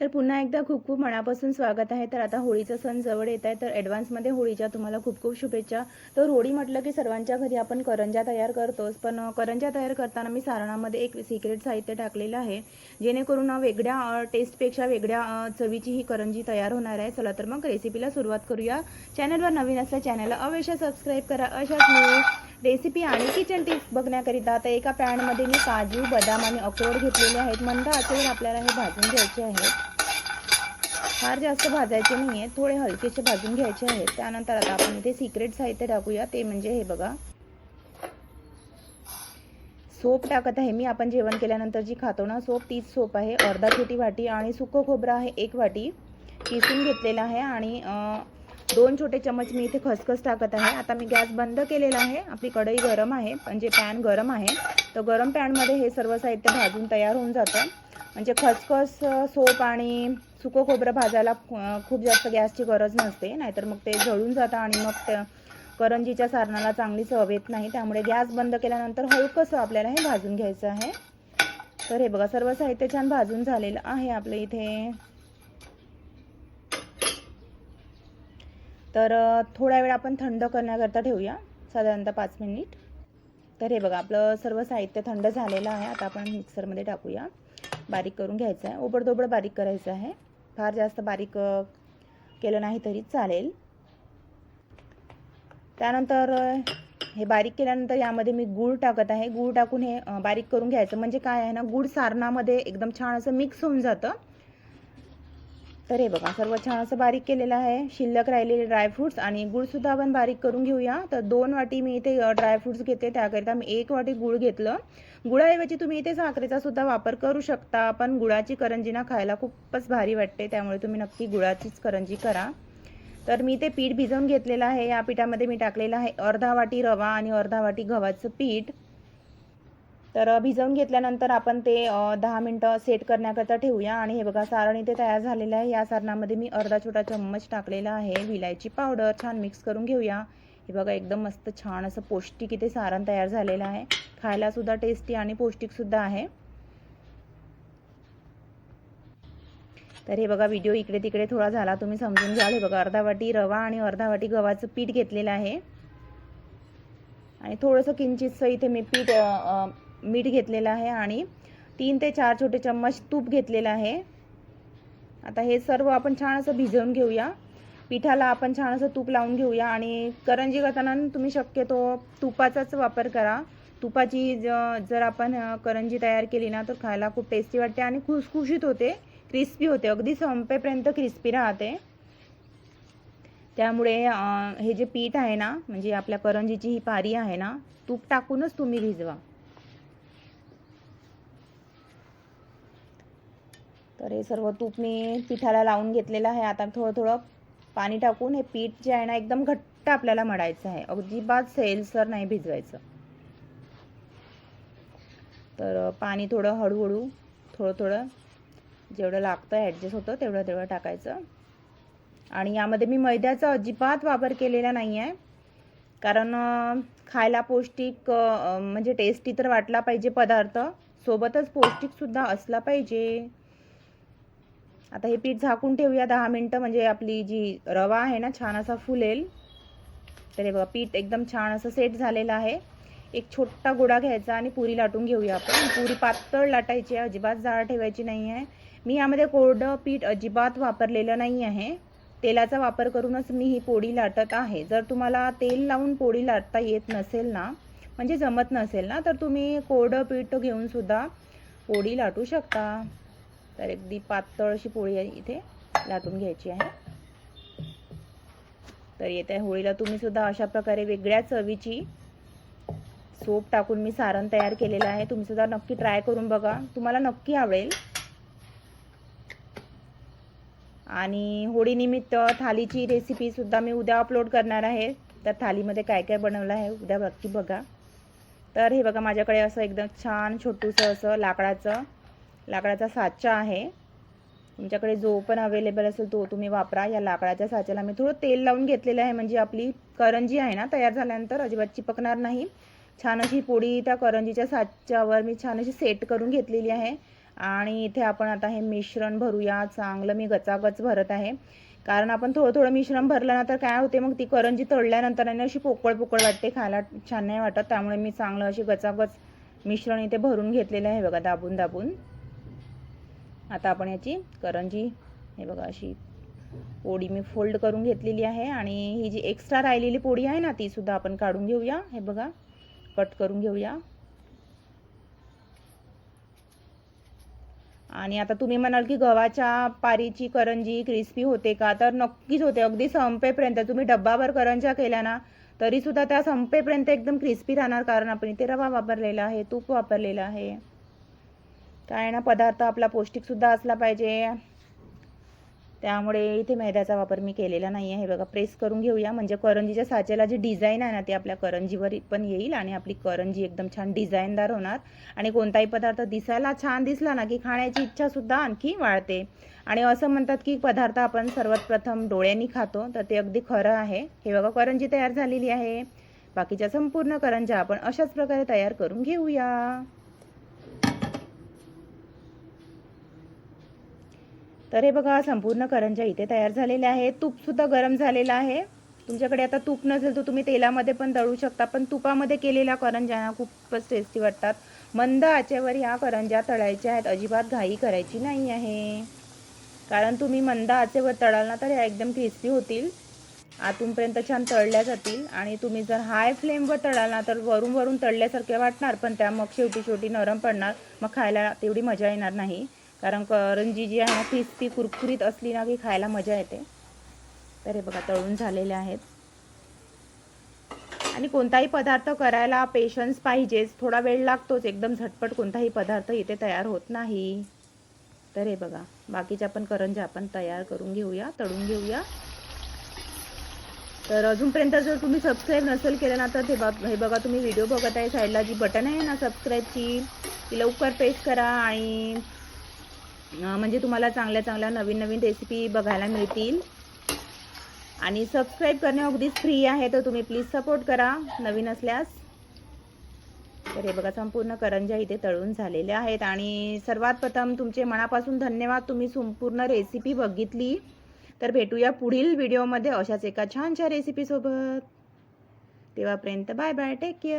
तर पुन्हा एकदा खूप खूप मनापासून स्वागत आहे. तर आता होळीचा सण जवळ येत आहे तर ॲडव्हान्समध्ये होळीच्या तुम्हाला खूप खूप शुभेच्छा. तर होळी म्हटलं की सर्वांच्या घरी आपण करंजा तयार करतोच पण करंजा तयार करताना मी सारणामध्ये एक सिक्रेट साहित्य टाकलेलं आहे जेणेकरून वेगळ्या टेस्टपेक्षा वेगळ्या चवीची ही करंजी तयार होणार आहे. चला तर मग रेसिपीला सुरुवात करूया. चॅनलवर नवीन असल्या चॅनलला अवश्य सबस्क्राईब करा. अशाच रेसिपी आणि किचन टिप्स बघण्याकरिता आता एका पॅनमध्ये मी काजू बदाम आणि अक्रोड घेतलेले आहेत. मंद आचेवर आपल्याला हे भाजून घ्यायचे आहेत. फार जास्त भाजायचे नाही आहे थोडे हलकेसे भाजून घ्यायचे आहेत. त्यानंतर आता आपण इथे सिक्रेट साहित्य टाकूया. ते म्हणजे हे बघा. सोप टाकत आहे मी. आपण जेवण केल्यानंतर जी खातो ना सोप तीच सोप आहे. अर्धा छोटी वाटी आणि सुकं खोबरं आहे एक वाटी. किसून घेतलेलं आहे आणि दोन छोटे चमच मी इथे खसखस टाकत आहे. आता मी गॅस बंद केलेला आहे. आपली कढई गरम आहे. म्हणजे पॅन गरम आहे तर गरम पॅनमध्ये हे सर्व साहित्य भाजून तयार होऊन जातं. म्हणजे खसखस सोप आणि सुकं खोबरं भाजायला खूप जास्त गॅसची गरज नसते. नाहीतर मग ते जळून जातं आणि मग त्या करंजीच्या सारणाला चांगली चव येत नाही. त्यामुळे गॅस बंद केल्यानंतर हलकंसं आपल्याला हे भाजून घ्यायचं आहे. तर हे बघा सर्व साहित्य छान भाजून झालेलं आहे आपलं इथे. तर थोड्या थोडा वेळ आपण थंड करण्याकरता ठेवूया. साधारणतः पाच मिनिट. तर हे बघा आपलं सर्व साहित्य थंड झालेलं आहे. आता आपण मिक्सरमध्ये टाकूया. बारीक करून घ्यायचं आहे. ओबडधोबड बारीक करायचं आहे. फार जास्त बारीक केलं नाही तरी चालेल. त्यानंतर हे बारीक केल्यानंतर यामध्ये मी गूळ टाकत आहे. गूळ टाकून हे बारीक करून घ्यायचं. म्हणजे काय आहे ना गूळ सारणामध्ये एकदम छान असं मिक्स होऊन जातं. तर हे बघा सर्व छान असं बारीक केलेलं आहे. शिल्लक राहिलेले ड्रायफ्रूट्स आणि गुळसुद्धा आपण बारीक करून घेऊया. तर दोन वाटी मी इथे ड्रायफ्रूट्स घेते. त्याकरिता मी एक वाटी गूळ घेतलं. गुळाऐवजी तुम्ही इथे साखरेचा सुद्धा वापर करू शकता. पण गुळाची करंजी ना खायला खूपच भारी वाटते. त्यामुळे तुम्ही नक्की गुळाचीच करंजी करा. तर मी ते पीठ भिजवून घेतलेलं आहे. या पिठामध्ये मी टाकलेलं आहे अर्धा वाटी रवा आणि अर्धा वाटी गव्हाचं पीठ. तर भिजवून घेतल्यानंतर आपण ते दहा मिनटं सेट करण्याकरता ठेवूया. आणि हे बघा सारण इथे तयार झालेलं आहे. या सारणामध्ये मी अर्धा छोटा चम्मच टाकलेला आहे. विलायची पावडर छान मिक्स करून घेऊया. हे बघा एकदम मस्त छान असं पौष्टिक इथे सारण तयार झालेलं आहे. खायलासुद्धा टेस्टी आणि पौष्टिकसुद्धा आहे. तर हे बघा व्हिडिओ इकडे तिकडे थोडा झाला. तुम्ही समजून घ्याल. हे बघा अर्धा वाटी रवा आणि अर्धा वाटी गव्हाचं पीठ घेतलेलं आहे. आणि थोडंसं किंचितसं इथे मी पीठ मीठ घेतलेलं आहे आणि तीन ते चार छोटे चम्मच तूप घेतलेलं आहे. आता हे सर्व आपण छान असं भिजवून घेऊया. पिठाला आपण छान असं तूप लावून घेऊया आणि करंजी करताना तुम्ही शक्यतो तुपाचाच वापर करा. तुपाची ज जर आपण करंजी तयार केली ना तर खायला खूप टेस्टी वाटते आणि खुसखुशीत होते. क्रिस्पी होते. अगदी संपेपर्यंत क्रिस्पी राहते. त्यामुळे हे जे पीठ आहे ना म्हणजे आपल्या करंजीची ही पारी आहे ना तूप टाकूनच तुम्ही भिजवा. तर हे सर्व तूप मी पिठाला लावून घेतलेलं आहे. आता थोडं थोडं पाणी टाकून हे पीठ जे आहे ना एकदम घट्ट आपल्याला मळायचं आहे. अजिबात सैलसर नाही भिजवायचं. तर पाणी थोडं हळूहळू थोडं थोडं जेवढं लागतं ॲडजस्ट होतं तेवढं तेवढं टाकायचं. आणि यामध्ये मी मैद्याचा अजिबात वापर केलेला नाही आहे. कारण खायला पौष्टिक म्हणजे टेस्टी तर वाटला पाहिजे पदार्थ. सोबतच पौष्टिकसुद्धा असला पाहिजे. आता हे पीठ झाकून ठेवूया दहा मिनटं. म्हणजे आपली जी रवा आहे ना छान असा फुलेल. तर हे बघा पीठ एकदम छान असं सेट झालेलं आहे. एक छोटा गोडा घ्यायचा आणि पुरी लाटून घेऊया आपण. पुरी पातळ लाटायची आहे अजिबात जाळ ठेवायची नाही आहे. मी यामध्ये कोरडं पीठ अजिबात वापरलेलं नाही आहे. तेलाचा वापर करूनच मी ही पोळी लाटत आहे. जर तुम्हाला तेल लावून पोळी लाटता येत नसेल ना म्हणजे जमत नसेल ना तर तुम्ही कोरडं पीठ घेऊन सुद्धा पोळी लाटू शकता. तर अगदी पातळ अशी पोळी आहे इथे लाटून घ्यायची आहे. तर येत्या होळीला तुम्ही सुद्धा अशा प्रकारे वेगळ्या चवीची सोप टाकून मी सारण तयार केलेलं आहे. तुम्ही सुद्धा नक्की ट्राय करून बघा. तुम्हाला नक्की आवडेल. आणि होळीनिमित्त थालीची रेसिपी सुद्धा मी उद्या अपलोड करणार आहे. तर थालीमध्ये काय काय बनवलं आहे उद्या नक्की बघा. तर हे बघा माझ्याकडे असं एकदम छान छोटूसं असं लाकडाचं लाकडाचा साचा आहे. तुमच्याकडे जो पण अवेलेबल असेल तो तुम्ही वापरा. या लाकडाच्या साच्याला मी थोडं तेल लावून घेतलेलं आहे. म्हणजे आपली करंजी आहे ना तयार झाल्यानंतर अजिबात चिपकणार नाही. छान अशी पोळी त्या करंजीच्या साच्यावर मी छान अशी सेट करून घेतलेली आहे. आणि इथे आपण आता हे मिश्रण भरूया. चांगलं मी गचागच भरत आहे. कारण आपण थोडं थोडं मिश्रण भरलं ना तर काय होते? मग ती करंजी तळल्यानंतर आणि अशी पोकळ पोकळ वाटते. खायला छान नाही वाटत. त्यामुळे मी चांगलं अशी गचागच मिश्रण इथे भरून घेतलेलं आहे. बघा दाबून दाबून. आता आपण याची करंजी हे बघा अशी पोळी मी फोल्ड करून घेतलेली आहे आणि ही जी एक्स्ट्रा राहिलेली पोळी आहे ना ती सुद्धा आपण काढून घेऊया. हे बघा कट करून घेऊया. आणि आता तुम्ही म्हणाल की गव्हाच्या पारीची करंजी क्रिस्पी होते का? तर नक्कीच होते. अगदी संपेपर्यंत. तुम्ही डब्बावर करंजा केल्या ना तरी सुद्धा त्या संपेपर्यंत एकदम क्रिस्पी राहणार. कारण आपण इथे रवा वापरलेला आहे तूप वापरलेलं आहे. काय ना पदार्थ आपला पौष्टिकसुद्धा असला पाहिजे. त्यामुळे इथे मैद्याचा वापर मी केलेला नाही आहे. हे बघा प्रेस करून घेऊया. म्हणजे करंजीच्या साच्याला जी डिझाईन आहे ना ती आपल्या करंजीवर पण येईल आणि आपली करंजी एकदम छान डिझाईनदार होणार. आणि कोणताही पदार्थ दिसायला छान दिसला ना की खाण्याची इच्छासुद्धा आणखी वाढते. आणि असं म्हणतात की पदार्थ आपण सर्वात प्रथम डोळ्यांनी खातो तर ते अगदी खरं आहे. हे बघा करंजी तयार झालेली आहे. बाकीच्या संपूर्ण करंजा आपण अशाच प्रकारे तयार करून घेऊया. तर हे बघा संपूर्ण करंज्या इथे तयार झालेल्या आहेत. तूपसुद्धा गरम झालेलं आहे. तुमच्याकडे आता तूप नसेल तर तुम्ही तेलामध्ये पण तळू शकता पण तुपामध्ये केलेल्या करंज्या ना खूपच टेस्टी वाटतात. मंद आचेवर ह्या करंज्या तळायच्या आहेत. अजिबात घाई करायची नाही आहे. कारण तुम्ही मंद आचेवर तळाल ना तर ह्या एकदम क्रिस्पी होतील. आतूनपर्यंत छान तळल्या जातील. आणि तुम्ही जर हाय फ्लेमवर तळाल ना तर वरून वरून तळल्यासारखे वाटणार पण त्या मग शेवटी शेवटी नरम पडणार. मग खायला तेवढी मजा येणार नाही. कारण करंजी जी आहे ना ती कुरकुरीत असली ना की खायला मजा येते. तर हे बघा तळून झालेले आहेत. आणि कोणताही पदार्थ करायला पेशन्स पाहिजेच. थोडा वेळ लागतोच. एकदम झटपट कोणताही पदार्थ इथे तयार होत नाही. तर हे बघा बाकीच्या पण करंजा आपण तयार करून घेऊया तळून घेऊया. तर अजूनपर्यंत जर तुम्ही सबस्क्राईब नसेल केलं ना तर ते बघ हे बघा तुम्ही व्हिडिओ बघत आहे. साईडला जी बटन आहे ना सबस्क्राईबची ती लवकर प्रेस करा आणि म्हणजे तुम्हाला चांगल्या चांगल्या नवीन नवीन रेसिपी बघायला मिळतील. आणि सबस्क्राईब करणे अगदीच फ्री आहे तर तुम्ही प्लीज सपोर्ट करा. नवीन असल्यास. तर हे बघा संपूर्ण करंजा इथे तळून झालेल्या आहेत. आणि सर्वात प्रथम तुमचे मनापासून धन्यवाद. तुम्ही संपूर्ण रेसिपी बघितली. तर भेटूया पुढील व्हिडिओमध्ये अशाच एका छानशा रेसिपीसोबत तेव्हापर्यंत बाय बाय टेक केअर